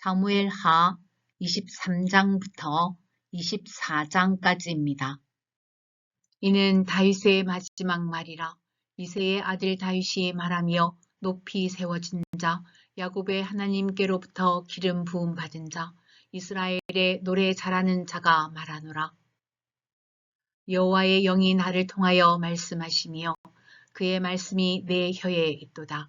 사무엘 하 23장부터 24장까지입니다. 이는 다윗의 마지막 말이라 이세의 아들 다윗이 말하며 높이 세워진 자 야곱의 하나님께로부터 기름 부음 받은 자 이스라엘의 노래 잘하는 자가 말하노라. 여호와의 영이 나를 통하여 말씀하시며 그의 말씀이 내 혀에 있도다.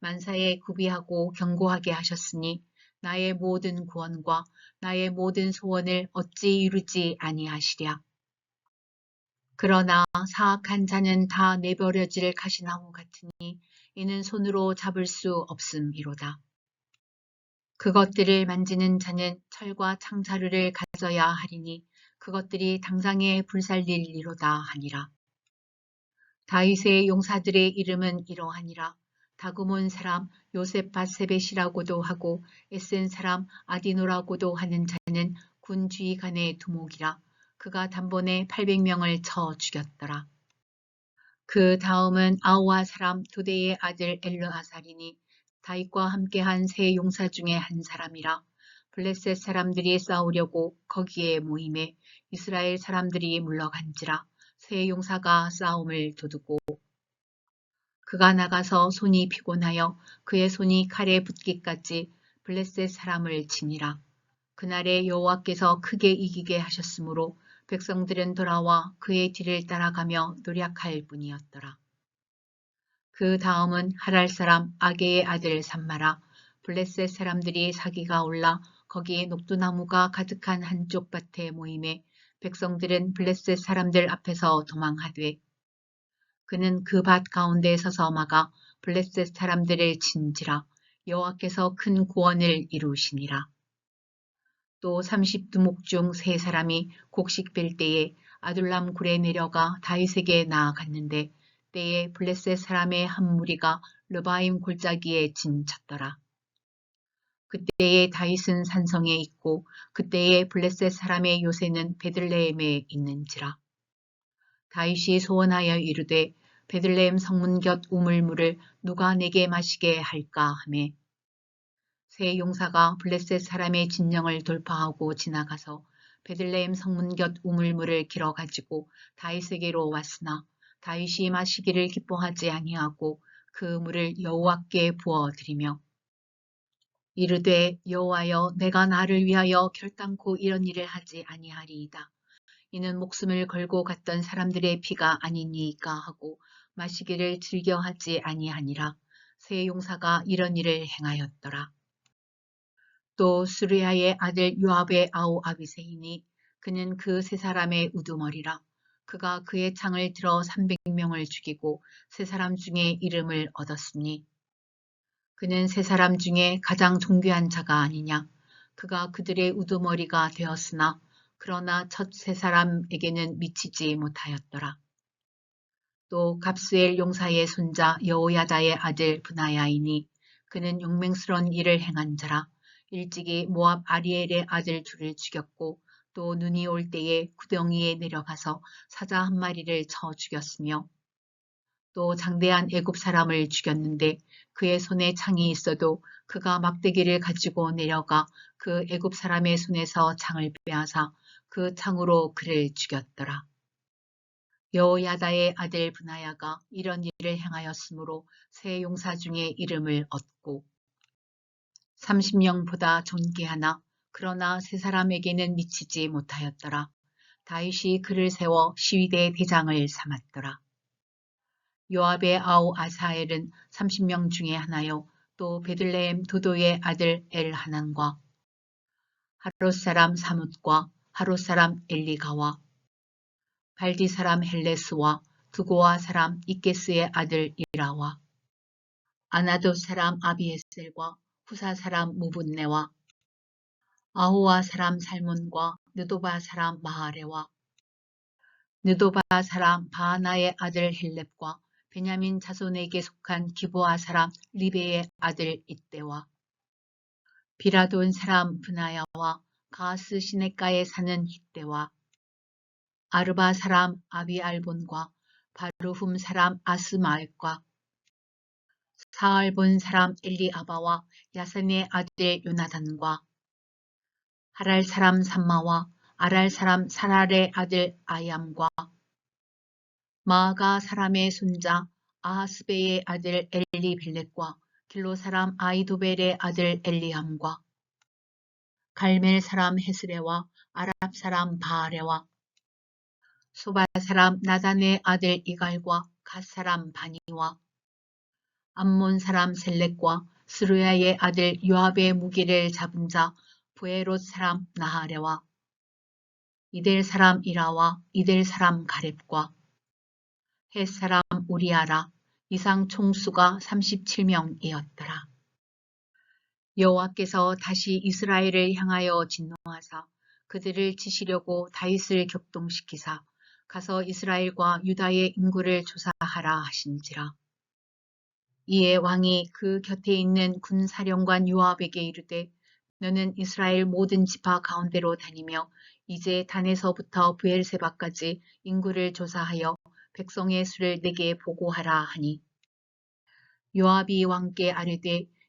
만사에 구비하고 경고하게 하셨으니 나의 모든 구원과 나의 모든 소원을 어찌 이루지 아니하시랴. 그러나 사악한 자는 다 내버려질 가시나무 같으니 이는 손으로 잡을 수 없음이로다. 그것들을 만지는 자는 철과 창자루를 가져야 하리니 그것들이 당장에 불살릴리로다 하니라. 다윗의 용사들의 이름은 이러하니라. 다구몬 사람 요셉 바세벳이라고도 하고 에센 사람 아디노라고도 하는 자는 군 주의관의 두목이라 그가 단번에 800명을 쳐 죽였더라. 그 다음은 아우아 사람 도대의 아들 엘르아살이니 다윗과 함께한 세 용사 중에 한 사람이라 블레셋 사람들이 싸우려고 거기에 모임에 이스라엘 사람들이 물러간지라 세 용사가 싸움을 도두고 그가 나가서 손이 피곤하여 그의 손이 칼에 붙기까지 블레셋 사람을 치니라. 그날에 여호와께서 크게 이기게 하셨으므로 백성들은 돌아와 그의 뒤를 따라가며 노력할 뿐이었더라. 그 다음은 하랄 사람 아게의 아들 산마라 블레셋 사람들이 사기가 올라 거기에 녹두나무가 가득한 한쪽 밭에 모임에 백성들은 블레셋 사람들 앞에서 도망하되 그는 그 밭 가운데 서서 막아 블레셋 사람들을 친지라 여호와께서 큰 구원을 이루시니라. 또 30두목 중 세 사람이 곡식 벨 때에 아둘람 굴에 내려가 다윗에게 나아갔는데 때에 블레셋 사람의 한 무리가 르바임 골짜기에 진쳤더라. 그때에 다윗은 산성에 있고 그때에 블레셋 사람의 요새는 베들레헴에 있는지라. 다윗이 소원하여 이르되 베들레헴 성문 곁 우물물을 누가 내게 마시게 할까 하매 세 용사가 블레셋 사람의 진영을 돌파하고 지나가서 베들레헴 성문 곁 우물물을 길어 가지고 다윗에게로 왔으나 다윗이 마시기를 기뻐하지 아니하고 그 물을 여호와께 부어 드리며 이르되 여호와여 내가 나를 위하여 결단코 이런 일을 하지 아니하리이다. 이는 목숨을 걸고 갔던 사람들의 피가 아니니까 하고 마시기를 즐겨하지 아니하니라. 세 용사가 이런 일을 행하였더라. 또 수르야의 아들 요압의 아우 아비세이니 그는 그 세 사람의 우두머리라. 그가 그의 창을 들어 300명을 죽이고 세 사람 중에 이름을 얻었으니 그는 세 사람 중에 가장 존귀한 자가 아니냐. 그가 그들의 우두머리가 되었으나 그러나 첫 세 사람에게는 미치지 못하였더라. 또 갑스엘 용사의 손자 여호야다의 아들 분하야이니 그는 용맹스러운 일을 행한 자라 일찍이 모압 아리엘의 아들 둘을 죽였고 또 눈이 올 때에 구덩이에 내려가서 사자 한 마리를 쳐 죽였으며 또 장대한 애굽 사람을 죽였는데 그의 손에 창이 있어도 그가 막대기를 가지고 내려가 그 애굽 사람의 손에서 창을 빼앗아 그 창으로 그를 죽였더라. 여호야다의 아들 분하야가 이런 일을 행하였으므로 세 용사 중에 이름을 얻고 30명보다 존귀하나 그러나 세 사람에게는 미치지 못하였더라. 다윗이 그를 세워 시위대 대장을 삼았더라. 요압의 아우 아사엘은 30명 중에 하나요. 또 베들레헴 도도의 아들 엘하난과 하롯 사람 사뭇과 하롯 사람 엘리가와 발디 사람 헬레스와 두고아 사람 이케스의 아들 이라와 아나도 사람 아비에셀과 후사 사람 무분네와 아호와 사람 살몬과 느도바 사람 마하레와 느도바 사람 바하나의 아들 헬렙과 베냐민 자손에게 속한 기보아 사람 리베의 아들 이때와 비라돈 사람 브나야와 가스 시내가에 사는 히때와 아르바 사람 아비알본과 바루훔 사람 아스마엘과 사알본 사람 엘리아바와 야산의 아들 요나단과 하랄 사람 삼마와 아랄 사람 사랄의 아들 아얌과 마아가 사람의 손자 아하스베의 아들 엘리벨렛과 길로 사람 아이도벨의 아들 엘리함과 갈멜 사람 헤스레와 아랍 사람 바아레와 소바 사람 나단의 아들 이갈과 갓 사람 바니와 암몬 사람 셀렉과 스루야의 아들 요압의 무기를 잡은 자 부에롯 사람 나하레와 이델 사람 이라와 이델 사람 가렙과 헷 사람 우리아라 이상 총수가 37명이었더라. 여호와께서 다시 이스라엘을 향하여 진노하사 그들을 치시려고 다윗을 격동시키사 가서 이스라엘과 유다의 인구를 조사하라 하신지라. 이에 왕이 그 곁에 있는 군사령관 요압에게 이르되 너는 이스라엘 모든 지파 가운데로 다니며 이제 단에서부터 부엘세바까지 인구를 조사하여 백성의 수를 내게 보고하라 하니 요압이 왕께 아뢰되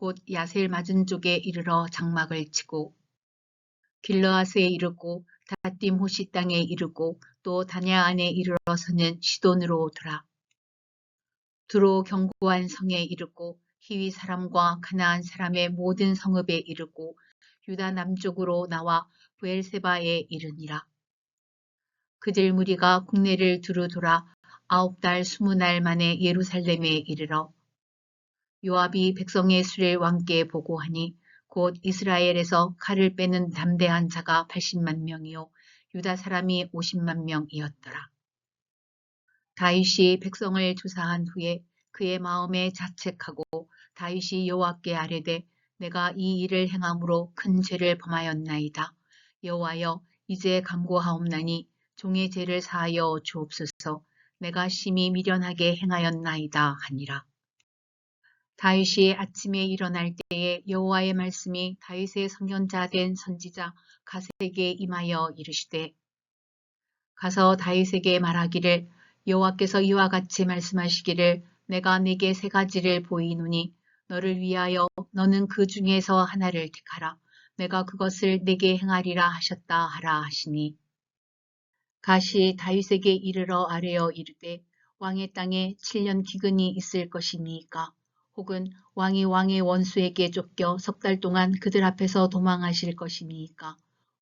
곧 야셀 맞은 쪽에 이르러 장막을 치고 길르앗에 이르고 다딤 호시 땅에 이르고 또 다냐 안에 이르러서는 시돈으로 돌아 두로 견고한 성에 이르고 히위 사람과 가나안 사람의 모든 성읍에 이르고 유다 남쪽으로 나와 부엘세바에 이르니라. 그들 무리가 국내를 두루 돌아 아홉 달 스무 날 만에 예루살렘에 이르러 요압이 백성의 수를 왕께 보고하니 곧 이스라엘에서 칼을 빼는 담대한 자가 80만 명이요 유다 사람이 50만 명이었더라. 다윗이 백성을 조사한 후에 그의 마음에 자책하고 다윗이 여호와께 아뢰되 내가 이 일을 행함으로 큰 죄를 범하였나이다. 여호와여 이제 감고하옵나니 종의 죄를 사하여 주옵소서 내가 심히 미련하게 행하였나이다 하니라. 다윗이 아침에 일어날 때에 여호와의 말씀이 다윗의 성견자 된 선지자 가세에게 임하여 이르시되 가서 다윗에게 말하기를 여호와께서 이와 같이 말씀하시기를 내가 네게 세 가지를 보이노니 너를 위하여 너는 그 중에서 하나를 택하라. 내가 그것을 내게 행하리라 하셨다 하라 하시니 가시 다윗에게 이르러 아뢰어 이르되 왕의 땅에 7년 기근이 있을 것이니까 혹은 왕이 왕의 원수에게 쫓겨 석 달 동안 그들 앞에서 도망하실 것이니까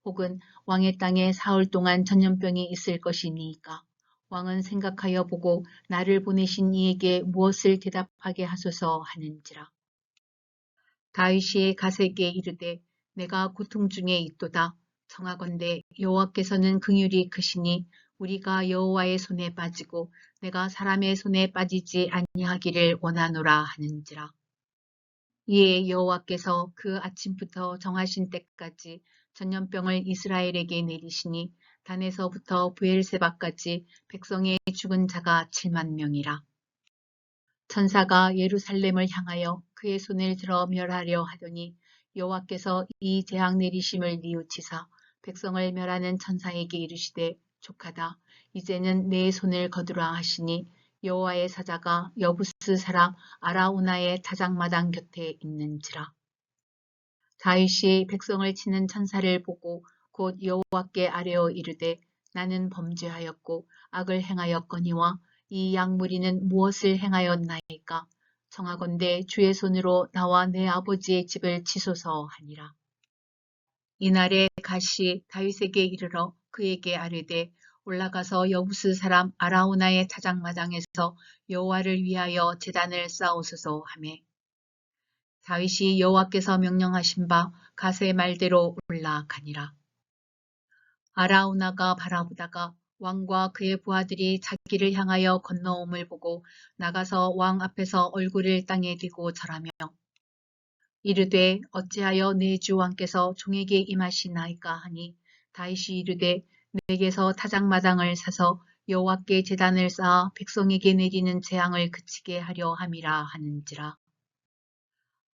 혹은 왕의 땅에 사흘 동안 전염병이 있을 것이니까 왕은 생각하여 보고 나를 보내신 이에게 무엇을 대답하게 하소서 하는지라. 다윗이 가세에게 이르되 내가 고통 중에 있도다. 청하건대 여호와께서는 긍휼이 크시니 우리가 여호와의 손에 빠지고 내가 사람의 손에 빠지지 아니하기를 원하노라 하는지라. 이에 여호와께서 그 아침부터 정하신 때까지 전염병을 이스라엘에게 내리시니 단에서부터 부엘세바까지 백성의 죽은 자가 7만 명이라. 천사가 예루살렘을 향하여 그의 손을 들어 멸하려 하더니 여호와께서 이 재앙 내리심을 뉘우치사 백성을 멸하는 천사에게 이르시되 족하다. 이제는 내 손을 거두라 하시니 여호와의 사자가 여부스 사람 아라우나의 타작마당 곁에 있는지라. 다윗이 백성을 치는 천사를 보고 곧 여호와께 아뢰어 이르되 나는 범죄하였고 악을 행하였거니와 이 양무리는 무엇을 행하였나이까 청하건대 주의 손으로 나와 내 아버지의 집을 치소서 하니라. 이날에 갓이 다윗에게 이르러 그에게 아뢰되 올라가서 여부스 사람 아라우나의 타작마당에서 여호와를 위하여 제단을 쌓으소서 하매 다윗이 여호와께서 명령하신 바 갓의 말대로 올라가니라. 아라우나가 바라보다가 왕과 그의 부하들이 자기를 향하여 건너옴을 보고 나가서 왕 앞에서 얼굴을 땅에 대고 절하며 이르되 어찌하여 내 주 왕께서 종에게 임하시나이까 하니 다윗이 이르되 내게서 타작마당을 사서 여호와께 제단을 쌓아 백성에게 내리는 재앙을 그치게 하려 함이라 하는지라.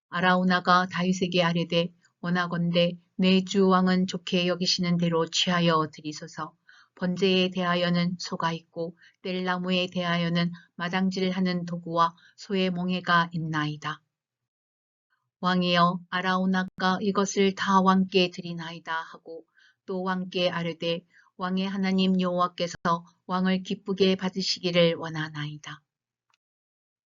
아라우나가 다윗에게 아뢰되 원하건대 내 주 왕은 좋게 여기시는 대로 취하여 드리소서. 번제에 대하여는 소가 있고 뗄나무에 대하여는 마당질하는 도구와 소의 몽해가 있나이다. 왕이여 아라우나가 이것을 다 왕께 드리나이다 하고 또 왕께 아뢰되 왕의 하나님 여호와께서 왕을 기쁘게 받으시기를 원하나이다.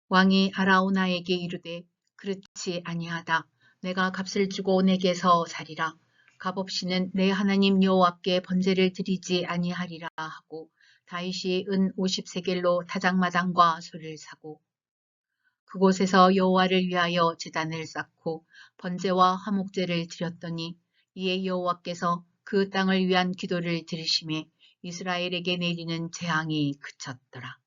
왕이 아라우나에게 이르되 그렇지 아니하다. 내가 값을 주고 내게서 살이라. 값 없이는 내 하나님 여호와께 번제를 드리지 아니하리라 하고 다윗이 은 50세겔로 타작마당과 소를 사고 그곳에서 여호와를 위하여 제단을 쌓고 번제와 화목제를 드렸더니 이에 여호와께서 그 땅을 위한 기도를 들으심에 이스라엘에게 내리는 재앙이 그쳤더라.